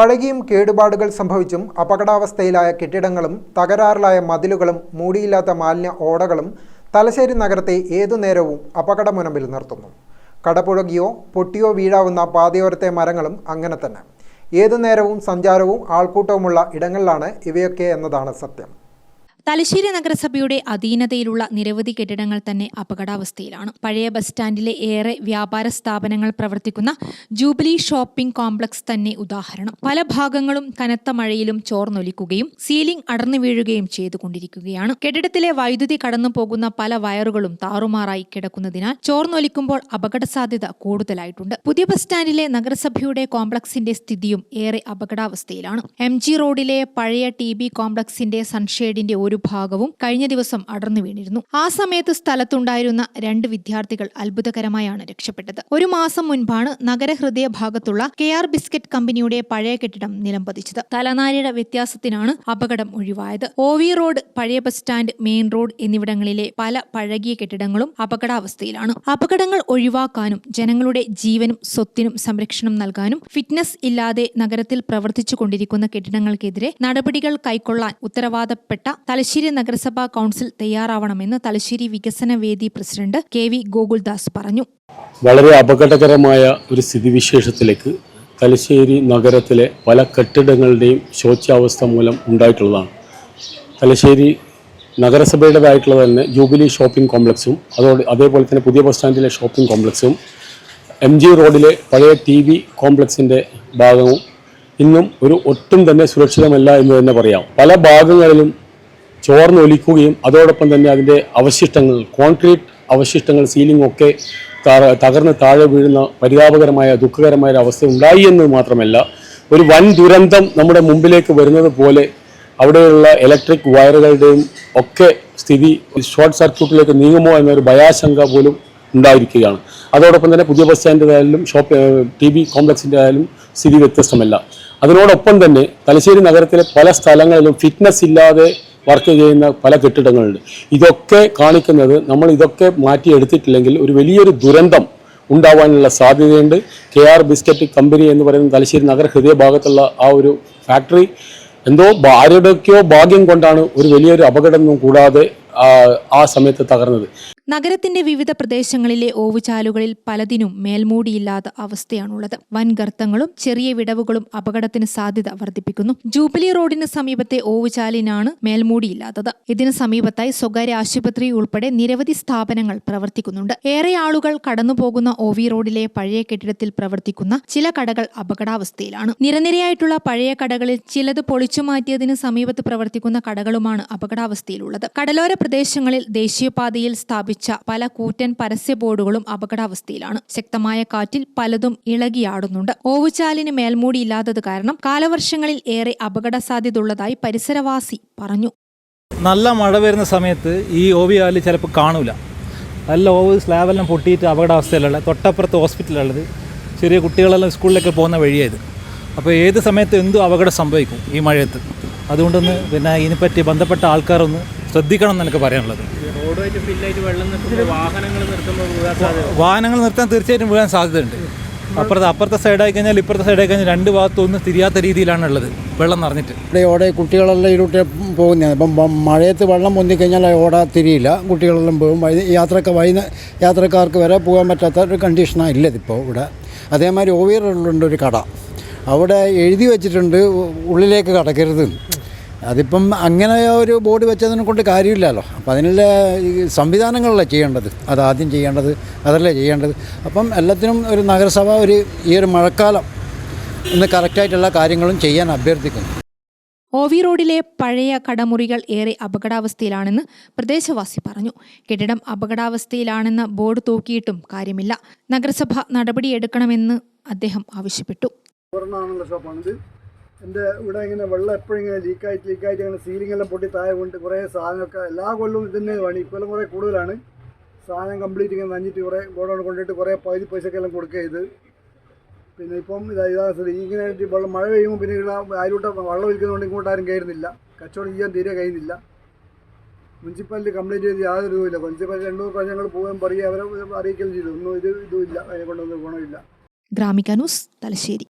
പഴകിയും കേടുപാടുകൾ സംഭവിച്ചും അപകടാവസ്ഥയിലായ കെട്ടിടങ്ങളും തകരാറിലായ മതിലുകളും മൂടിയില്ലാത്ത മാലിന്യ ഓടകളും തലശ്ശേരി നഗരത്തെ ഏതു നേരവും അപകടമുനമ്പിൽ നിർത്തുന്നു. കടപുഴകിയോ പൊട്ടിയോ വീഴാവുന്ന പാതയോരത്തെ മരങ്ങളും അങ്ങനെ തന്നെ. ഏതു നേരവും സഞ്ചാരവും ആൾക്കൂട്ടവുമുള്ള ഇടങ്ങളിലാണ് ഇവയൊക്കെ എന്നതാണ് സത്യം. തലശ്ശേരി നഗരസഭയുടെ അധീനതയിലുള്ള നിരവധി കെട്ടിടങ്ങൾ തന്നെ അപകടാവസ്ഥയിലാണ്. പഴയ ബസ് സ്റ്റാൻഡിലെ ഏറെ വ്യാപാര സ്ഥാപനങ്ങൾ പ്രവർത്തിക്കുന്ന ജൂബിലി ഷോപ്പിംഗ് കോംപ്ലക്സ് തന്നെ ഉദാഹരണം. പല ഭാഗങ്ങളും കനത്ത മഴയിലും ചോർന്നൊലിക്കുകയും സീലിംഗ് അടർന്നു വീഴുകയും ചെയ്തുകൊണ്ടിരിക്കുകയാണ്. കെട്ടിടത്തിലെ വൈദ്യുതി കടന്നു പോകുന്ന പല വയറുകളും താറുമാറായി കിടക്കുന്നതിനാൽ ചോർന്നൊലിക്കുമ്പോൾ അപകട സാധ്യത കൂടുതലായിട്ടുണ്ട്. പുതിയ ബസ് സ്റ്റാൻഡിലെ നഗരസഭയുടെ കോംപ്ലക്സിന്റെ സ്ഥിതിയും ഏറെ അപകടാവസ്ഥയിലാണ്. എം റോഡിലെ പഴയ ടി കോംപ്ലക്സിന്റെ സൺഷെയ്ഡിന്റെ ഭാഗവും കഴിഞ്ഞ ദിവസം അടർന്നു വീണിരുന്നു. ആ സമയത്ത് സ്ഥലത്തുണ്ടായിരുന്ന രണ്ട് വിദ്യാർത്ഥികൾ അത്ഭുതകരമായാണ് രക്ഷപ്പെട്ടത്. ഒരു മാസം മുൻപാണ് നഗരഹൃദയ ഭാഗത്തുള്ള കെ ആർ ബിസ്ക്കറ്റ് കമ്പനിയുടെ പഴയ കെട്ടിടം നിലംപതിച്ചത് തലനാരിയുടെ വ്യത്യാസത്തിനാണ് അപകടം ഒഴിവായത്. ഒ വി റോഡ് പഴയ ബസ് സ്റ്റാൻഡ് മെയിൻ റോഡ് എന്നിവിടങ്ങളിലെ പല പഴകിയ കെട്ടിടങ്ങളും അപകടാവസ്ഥയിലാണ്. അപകടങ്ങൾ ഒഴിവാക്കാനും ജനങ്ങളുടെ ജീവനും സ്വത്തിനും സംരക്ഷണം നൽകാനും ഫിറ്റ്നസ് ഇല്ലാതെ നഗരത്തിൽ പ്രവർത്തിച്ചു കൊണ്ടിരിക്കുന്ന കെട്ടിടങ്ങൾക്കെതിരെ നടപടികൾ കൈക്കൊള്ളാൻ ഉത്തരവാദപ്പെട്ട തലശ്ശേരി നഗരസഭാ കൗൺസിൽ തയ്യാറാവണമെന്ന് തലശ്ശേരി വികസന വേദി പ്രസിഡന്റ് കെ വി ഗോകുൽദാസ് പറഞ്ഞു. വളരെ അപകടകരമായ ഒരു സ്ഥിതിവിശേഷത്തിലേക്ക് തലശ്ശേരി നഗരത്തിലെ പല കെട്ടിടങ്ങളുടെയും ശോച്യാവസ്ഥ മൂലം ഉണ്ടായിട്ടുള്ളതാണ്. തലശ്ശേരി നഗരസഭയുടേതായിട്ടുള്ള തന്നെ ജൂബിലി ഷോപ്പിംഗ് കോംപ്ലക്സും അതോടെ അതേപോലെ തന്നെ പുതിയ ബസ് സ്റ്റാൻഡിലെ ഷോപ്പിംഗ് കോംപ്ലക്സും എം ജി റോഡിലെ പഴയ ടി വി കോംപ്ലക്സിന്റെ ഭാഗവും ഇന്നും ഒരു ഒട്ടും തന്നെ സുരക്ഷിതമല്ല എന്ന് തന്നെ പറയാം. പല ഭാഗങ്ങളിലും ചോർന്നൊലിക്കുകയും അതോടൊപ്പം തന്നെ അതിന്റെ അവശിഷ്ടങ്ങൾ കോൺക്രീറ്റ് അവശിഷ്ടങ്ങൾ സീലിംഗ് ഒക്കെ തകർന്ന് താഴെ വീഴുന്ന പരിതാപകരമായ ദുഃഖകരമായ അവസ്ഥ ഉണ്ടായി എന്ന് മാത്രമല്ല ഒരു വൻ ദുരന്തം നമ്മുടെ മുമ്പിലേക്ക് വരുന്നത് പോലെ അവിടെയുള്ള ഇലക്ട്രിക് വയറുകളുടെയും ഒക്കെ സ്ഥിതി ഷോർട്ട് സർക്യൂട്ടിലേക്ക് നീങ്ങുമോ എന്നൊരു ഭയാശങ്ക പോലും ഉണ്ടായിരിക്കുകയാണ്. അതോടൊപ്പം തന്നെ പുതിയ ബസ് സ്റ്റാൻഡിന്റെ ഷോപ്പ് ടി ബി കോംപ്ലക്സിന്റെ ആയാലും സ്ഥിതി വ്യത്യസ്തമല്ല. അതിനോടൊപ്പം തന്നെ തലശ്ശേരി നഗരത്തിലെ പല സ്ഥലങ്ങളിലും ഫിറ്റ്നസ് ഇല്ലാതെ വർക്ക് ചെയ്യുന്ന പല കെട്ടിടങ്ങളുണ്ട്. ഇതൊക്കെ കാണിക്കുന്നത് നമ്മൾ ഇതൊക്കെ മാറ്റിയെടുത്തിട്ടില്ലെങ്കിൽ ഒരു വലിയൊരു ദുരന്തം ഉണ്ടാവാനുള്ള സാധ്യതയുണ്ട്. കെ ആർ ബിസ്ക്കറ്റ് കമ്പനി എന്ന് പറയുന്ന തലശ്ശേരി നഗര ഹൃദയഭാഗത്തുള്ള ആ ഒരു ഫാക്ടറി. എന്തോ ആരുടെയൊക്കെയോ ഭാഗ്യം കൊണ്ടാണ് ഒരു വലിയൊരു അപകടമൊന്നും കൂടാതെ ആ, സമയത്ത് തകർന്നത്. നഗരത്തിന്റെ വിവിധ പ്രദേശങ്ങളിലെ ഓവുചാലുകളിൽ പലതിനും മേൽമൂടിയില്ലാത്ത അവസ്ഥയാണുള്ളത്. വൻ ഗർത്തങ്ങളും ചെറിയ വിടവുകളും അപകടത്തിന് സാധ്യത വർദ്ധിപ്പിക്കുന്നു. ജൂബിലി റോഡിന് സമീപത്തെ ഓവുചാലിനാണ് മേൽമൂടിയില്ലാത്തത്. ഇതിന് സമീപത്തായി സ്വകാര്യ ആശുപത്രി ഉൾപ്പെടെ നിരവധി സ്ഥാപനങ്ങൾ പ്രവർത്തിക്കുന്നുണ്ട്. ഏറെ ആളുകൾ കടന്നുപോകുന്ന ഓവി റോഡിലെ പഴയ കെട്ടിടത്തിൽ പ്രവർത്തിക്കുന്ന ചില കടകൾ അപകടാവസ്ഥയിലാണ്. നിരനിരയായിട്ടുള്ള പഴയ കടകളിൽ ചിലത് പൊളിച്ചു മാറ്റിയതിന് സമീപത്ത് പ്രവർത്തിക്കുന്ന കടകളുമാണ് അപകടാവസ്ഥയിലുള്ളത്. കടലോര പ്രദേശങ്ങളിൽ ദേശീയപാതയിൽ സ്ഥാപിച്ച പല കൂറ്റൻ പരസ്യ ബോർഡുകളും അപകടാവസ്ഥയിലാണ്. ശക്തമായ കാറ്റിൽ പലതും ഇളകിയാടുന്നുണ്ട്. ഓവുചാലിന് മേൽമൂടിയില്ലാത്തത് കാരണം കാലവർഷങ്ങളിൽ ഏറെ അപകട സാധ്യതയുള്ളതായി പരിസരവാസി പറഞ്ഞു. നല്ല മഴ വരുന്ന സമയത്ത് ഈ ഓവിയാൽ ചിലപ്പോൾ കാണൂല. നല്ല ഓവ് സ്ലാബെല്ലാം പൊട്ടിയിട്ട് അപകടാവസ്ഥയിലുള്ള തൊട്ടപ്പുറത്ത് ഹോസ്പിറ്റലുള്ളത് ചെറിയ കുട്ടികളെല്ലാം സ്കൂളിലേക്ക് പോകുന്ന വഴിയായത്. അപ്പോൾ ഏത് സമയത്ത് എന്തും അപകടം സംഭവിക്കും ഈ മഴയത്ത്. അതുകൊണ്ടൊന്ന് പിന്നെ ഇതിനെപ്പറ്റി ബന്ധപ്പെട്ട ആൾക്കാരൊന്ന് ശ്രദ്ധിക്കണം എന്ന് എനിക്ക് പറയാനുള്ളത്. വാഹനങ്ങൾ നിർത്താൻ തീർച്ചയായിട്ടും വീഴാൻ സാധ്യതയുണ്ട്. അപ്പുറത്തെ അപ്പുറത്തെ സൈഡായി കഴിഞ്ഞാൽ ഇപ്പുറത്തെ സൈഡായി കഴിഞ്ഞാൽ രണ്ട് ഭാഗത്തൊന്നും ഒന്നും തിരിയാത്ത രീതിയിലാണ് ഉള്ളത് വെള്ളം നിറഞ്ഞിട്ട്. ഇവിടെ ഓടെ കുട്ടികളെല്ലാം ഇരുട്ടെ പോകുന്നതാണ് ഇപ്പം മഴയത്ത് വെള്ളം പൊന്തിക്കഴിഞ്ഞാൽ ഓട തിരിയില്ല. കുട്ടികളെല്ലാം പോകും. യാത്രയ്ക്ക് വൈകുന്ന യാത്രക്കാർക്ക് വരെ പോകാൻ പറ്റാത്ത ഒരു കണ്ടീഷനാണ് ഇല്ലത് ഇപ്പോൾ ഇവിടെ. അതേമാതിരി ഓവിയറിലുണ്ട് ഒരു കട. അവിടെ എഴുതി വെച്ചിട്ടുണ്ട് ഉള്ളിലേക്ക് കടക്കരുത്. അതിപ്പം അങ്ങനെ ഒരു ബോർഡ് വെച്ചതിനെ കൊണ്ട് കാര്യമില്ലല്ലോ. അപ്പം അതിനുള്ള ഈ സംവിധാനങ്ങളല്ലേ ചെയ്യേണ്ടത്? അതാദ്യം ചെയ്യേണ്ടത് അതല്ലേ ചെയ്യേണ്ടത്? അപ്പം എല്ലാത്തിനും ഒരു നഗരസഭ ഒരു ഈ ഒരു മഴക്കാലം ഇന്ന് കറക്റ്റായിട്ടുള്ള കാര്യങ്ങളും ചെയ്യാൻ അഭ്യർത്ഥിക്കുന്നു. ഒ വി റോഡിലെ പഴയ കടമുറികൾ ഏറെ അപകടാവസ്ഥയിലാണെന്ന് പ്രദേശവാസി പറഞ്ഞു. കെട്ടിടം അപകടാവസ്ഥയിലാണെന്ന് ബോർഡ് തൂക്കിയിട്ടും കാര്യമില്ല. നഗരസഭ നടപടിയെടുക്കണമെന്ന് അദ്ദേഹം ആവശ്യപ്പെട്ടു. എന്റെ ഇവിടെ ഇങ്ങനെ വെള്ളം എപ്പോഴും ഇങ്ങനെ ലീക്കായിട്ട് ലീക്കായിട്ട് ഇങ്ങനെ സീലിംഗ് എല്ലാം പൊട്ടി താഴെ കൊണ്ട് കുറേ സാധനമൊക്കെ എല്ലാ കൊല്ലവും ഇതിന്റെ പണി. ഇപ്പോഴും കുറേ കൂടുതലാണ്. സാധനം കംപ്ലീറ്റ് ഇങ്ങനെ നഞ്ഞിട്ട് കുറേ ഗോഡൗൺ കൊണ്ടിട്ട് കുറേ പകുതി പൈസക്കെല്ലാം കൊടുക്കുക ഇത് പിന്നെ ഇപ്പം ഇതാ ഇതാ സ്ഥിതി. ഇങ്ങനെ വെള്ളം മഴ പെയ്യുമ്പോൾ പിന്നെ ഇവിടെ ആരോട്ട് വെള്ളം ഒഴിക്കുന്നതുകൊണ്ട് ഇങ്ങോട്ട് ആരും കയറുന്നില്ല. കച്ചവടം ചെയ്യാൻ തീരെ കഴിയുന്നില്ല. മുനിസിപ്പാലിറ്റി കംപ്ലീറ്റ് ചെയ്ത് യാതൊരു ഇതുമില്ല. മുനിസിപ്പാലിറ്റി രണ്ടു മൂന്ന് പ്രാവശ്യം ഞങ്ങൾ പോകാൻ പറയുക അവരെ അറിയിക്കുകയും ചെയ്തു. ഒന്നും ഇത് ഇതുമില്ല. അതിനെ കൊണ്ടൊന്നും ഗുണമില്ല. ഗ്രാമിക ന്യൂസ് തലശ്ശേരി.